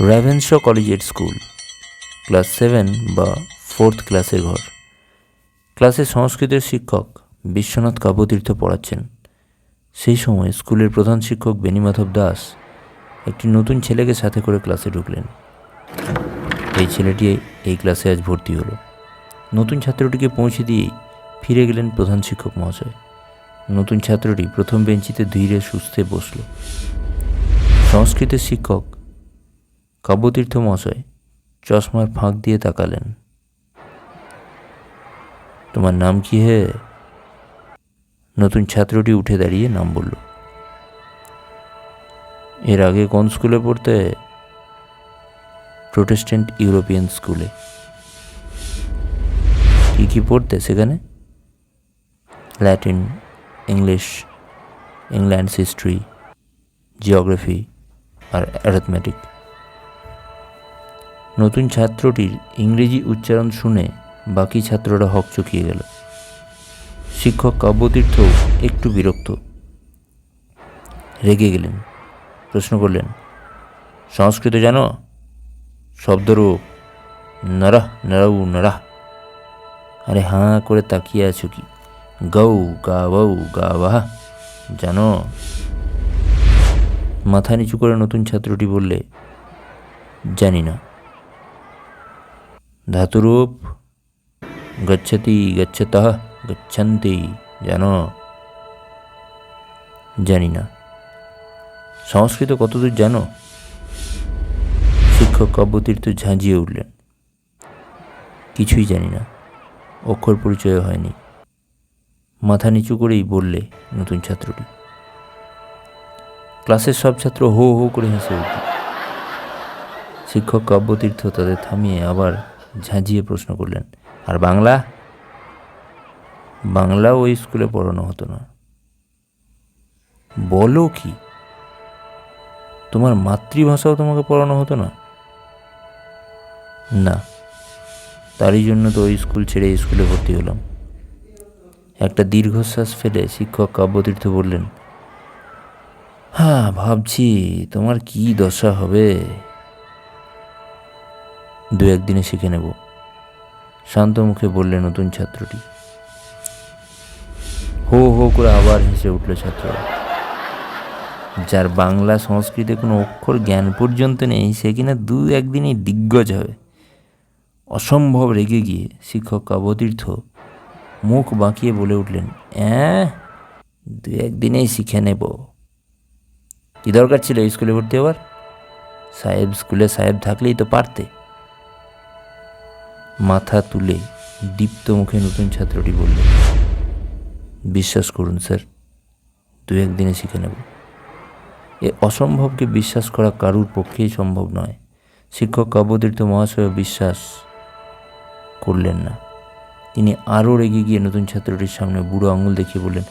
র্যাভেনশ কলেজের school class seven বা fourth ক্লাসের ঘর। ক্লাসে সংস্কৃতের শিক্ষক বিশ্বনাথ কাব্যতীর্থ পড়াচ্ছেন। সেই সময় স্কুলের প্রধান শিক্ষক বেণীমাধব দাস একটি নতুন ছেলেকে সাথে করে ক্লাসে ঢুকলেন। এই ছেলেটি এই ক্লাসে আজ ভর্তি হলো। নতুন ছাত্রটিকে পৌঁছে দিয়েই ফিরে গেলেন প্রধান শিক্ষক মহাশয়। নতুন ছাত্রটি প্রথম বেঞ্চিতে ধীরে সুস্থে বসল। সংস্কৃতের শিক্ষক কাব্যতীর্থ মহাশয় চশমার ফাঁক দিয়ে তাকালেন। তোমার নাম কি হে? নতুন ছাত্রটি উঠে দাঁড়িয়ে নাম বলল, এর আগে কোন স্কুলে পড়তে? প্রোটেস্ট্যান্ট ইউরোপিয়ান স্কুলে। কি কি পড়তে সেখানে? Latin, English England's history, geography আর অ্যারিথমেটিক। নতুন ছাত্রটির ইংরেজি উচ্চারণ শুনে বাকি ছাত্ররা হকচকিয়ে গেল। শিক্ষক কাব্যতীর্থ একটু বিরক্ত। রেগে গেলেন। প্রশ্ন করলেন, সংস্কৃত জানো? শব্দরূপ। নরাহ, নরৌ, নরাহ। আরে হাঁ করে তাকিয়ে আছো কি? গৌ গা বাহা জানো? মাথা নিচু করে নতুন ছাত্রটি বললে, জানি না। ধাতুরূপ গচ্ছতি গচ্ছতঃ গচ্ছন্তি জানো জানি না। সংস্কৃত কতদূর জানো? শিক্ষক কাব্যতীর্থ ঝাঁঝিয়ে উঠলেন। কিছুই জানি না। অক্ষর পরিচয় হয়নি। মাথা নিচু করেই বললে নতুন ছাত্রটি। ক্লাসের সব ছাত্র হো হো করে হেসে উঠল। শিক্ষক কাব্যতীর্থ তাদের থামিয়ে আবার ঝাঁঝিয়ে প্রশ্ন করলেন, আর বাংলা? বাংলা ওই স্কুলে পড়ানো হতো না। বলো কি? তোমার মাতৃভাষাও তোমাকে পড়ানো হতো না? না, তারই জন্য তো ওই স্কুল ছেড়ে স্কুলে ভর্তি হলাম। একটা দীর্ঘশ্বাস ফেলে শিক্ষক কাব্যতীর্থ বললেন হ্যাঁ ভাবছি তোমার কি দশা হবে? দু একদিনে শিখে নেব। শান্ত মুখে বললে নতুন ছাত্রটি। হো হো করে আবার হেসে উঠল ছাত্ররা। যার বাংলা সংস্কৃতে কোনো অক্ষর জ্ঞান পর্যন্ত নেই, সে কিনা দু একদিনই দিগ্গজ হবে। অসম্ভব রেগে গিয়ে শিক্ষক কাব্যতীর্থ মুখ বাঁকিয়ে বলে উঠলেন, অ্যাঁ, দু একদিনেই শিখে নেব। কী দরকার ছিল স্কুলে ভর্তি হওয়ার? সাহেব, স্কুলে সাহেব থাকলেই তো পারতে। মাথা তুলে দীপ্ত মুখে নতুন ছাত্রটি বলল, বিশ্বাস করুন স্যার দু একদিনে শিখে নেব। এ অসম্ভবকে বিশ্বাস করা কারুর পক্ষেই সম্ভব নয়। শিক্ষক কাব্যতীর্থ মহাশয় বিশ্বাস করলেন না। তিনি আরও রেগে গিয়ে নতুন ছাত্রটির সামনে বুড়ো আঙুল দেখিয়ে বললেন,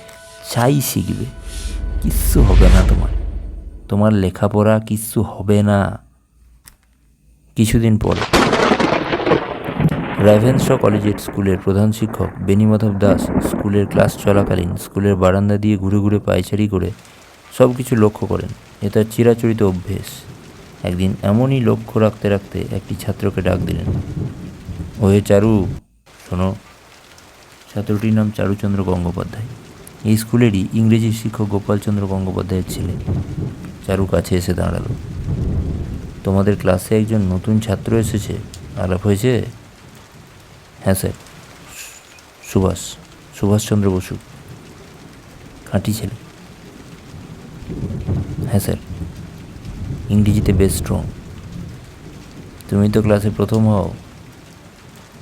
চাই শিখবে, কিচ্ছু হবে না তোমার। তোমার লেখাপড়া কিচ্ছু হবে না। কিছুদিন পর র্যাভেন্স কলেজের স্কুলের প্রধান শিক্ষক বেণীমাধব দাস স্কুলের ক্লাস চলাকালীন স্কুলের বারান্দা দিয়ে ঘুরে ঘুরে পায়চারি করে সব কিছু লক্ষ্য করেন। এ তার চিরাচরিত অভ্যেস। একদিন এমনই লক্ষ্য রাখতে রাখতে একটি ছাত্রকে ডাক দিলেন। ওহে চারু, শোনো। ছাত্রটির নাম চারুচন্দ্র গঙ্গোপাধ্যায়। এই স্কুলেরই ইংরেজি শিক্ষক গোপালচন্দ্র গঙ্গোপাধ্যায়ের ছেলে। চারু কাছে এসে দাঁড়াল। তোমাদের ক্লাসে একজন নতুন ছাত্র এসেছে। আলাপ হয়েছে? হ্যাঁ স্যার। সুভাষ সুভাষচন্দ্র বসু। খাঁটি ছেলে। হ্যাঁ স্যার, ইংরেজিতে বেশ স্ট্রং তুমি তো ক্লাসে প্রথম হও।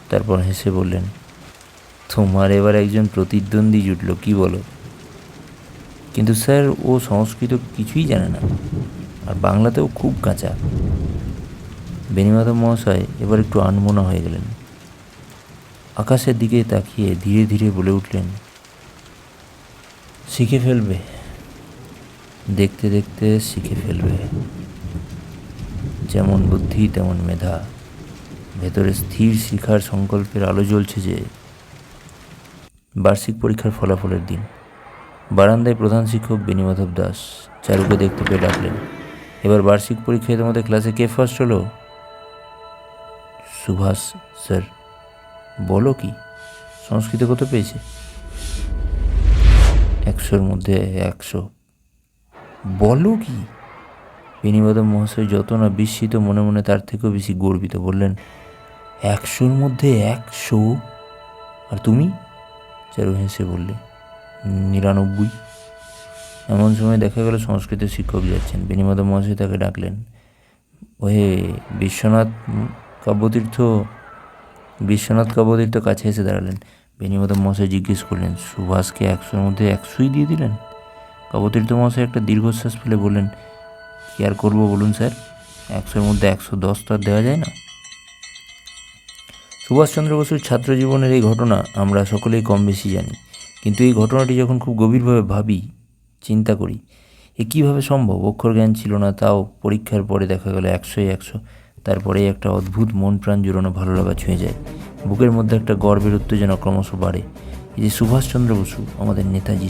তারপর হেসে বললেন, তোমার এবার একজন প্রতিদ্বন্দ্বী জুটল, কি বলো? কিন্তু স্যার, ও সংস্কৃত কিছুই জানে না। আর বাংলাতেও খুব কাঁচা। বেণীমাধব মহাশয় এবার একটু আনমনা হয়ে গেলেন। আকাশের দিকে তাকিয়ে ধীরে ধীরে বলে উঠলেন, শিখে ফেলবে। দেখতে দেখতে শিখে ফেলবে। যেমন বুদ্ধি, তেমন মেধা। ভেতরে স্থির শিখার সংকল্পের আলো জ্বলছে যে, বার্ষিক পরীক্ষার ফলাফলের দিন। বারান্দায় প্রধান শিক্ষক বেণীমাধব দাস চারুকে দেখতে পেয়ে ডাকলেন, এবার বার্ষিক পরীক্ষায় তোমাদের ক্লাসে কে ফার্স্ট হলো? সুভাষ স্যার বলো কি? সংস্কৃত কত পেয়েছে? একশোর মধ্যে একশো। বলো কি? বেনিবাদম মহাশয় যত না বিস্মিত, মনে মনে তার থেকেও বেশি গর্বিত বললেন, একশোর মধ্যে একশো? আর তুমি? চারু হেসে বললে, নিরানব্বই। এমন সময় দেখা গেল সংস্কৃত শিক্ষক যাচ্ছেন। বেনিমাধব মহাশয় তাকে ডাকলেন, ওহে বিশ্বনাথ কাব্যতীর্থ বিশ্বনাথ কাব্যতীর্থ কাছে এসে দাঁড়ালেন। বেনিমাধব মশাই জিজ্ঞেস করলেন, সুভাষকে একশোর মধ্যে একশোই দিয়ে দিলেন? কাব্যতীর্থ মশাই একটা দীর্ঘশ্বাস ফেলে বললেন, কী আর করব বলুন স্যার, একশোর মধ্যে একশো দশ তো আর দেওয়া যায় না। সুভাষচন্দ্র বসুর ছাত্র জীবনের এই ঘটনা আমরা সকলেই কম বেশি জানি। কিন্তু এই ঘটনাটি যখন খুব গভীরভাবে ভাবি, চিন্তা করি, এ কীভাবে সম্ভব? অক্ষর জ্ঞান ছিল না, তাও পরীক্ষার পরে দেখা গেল একশোই একশো। তারপরেই একটা অদ্ভুত মন প্রাণ জুড়ানো ভালো লাগা ছুঁয়ে যায়। বুকের মধ্যে একটা গর্বের উত্তেজনা ক্রমশ বাড়ে। এই যে সুভাষচন্দ্র বসু, আমাদের নেতাজি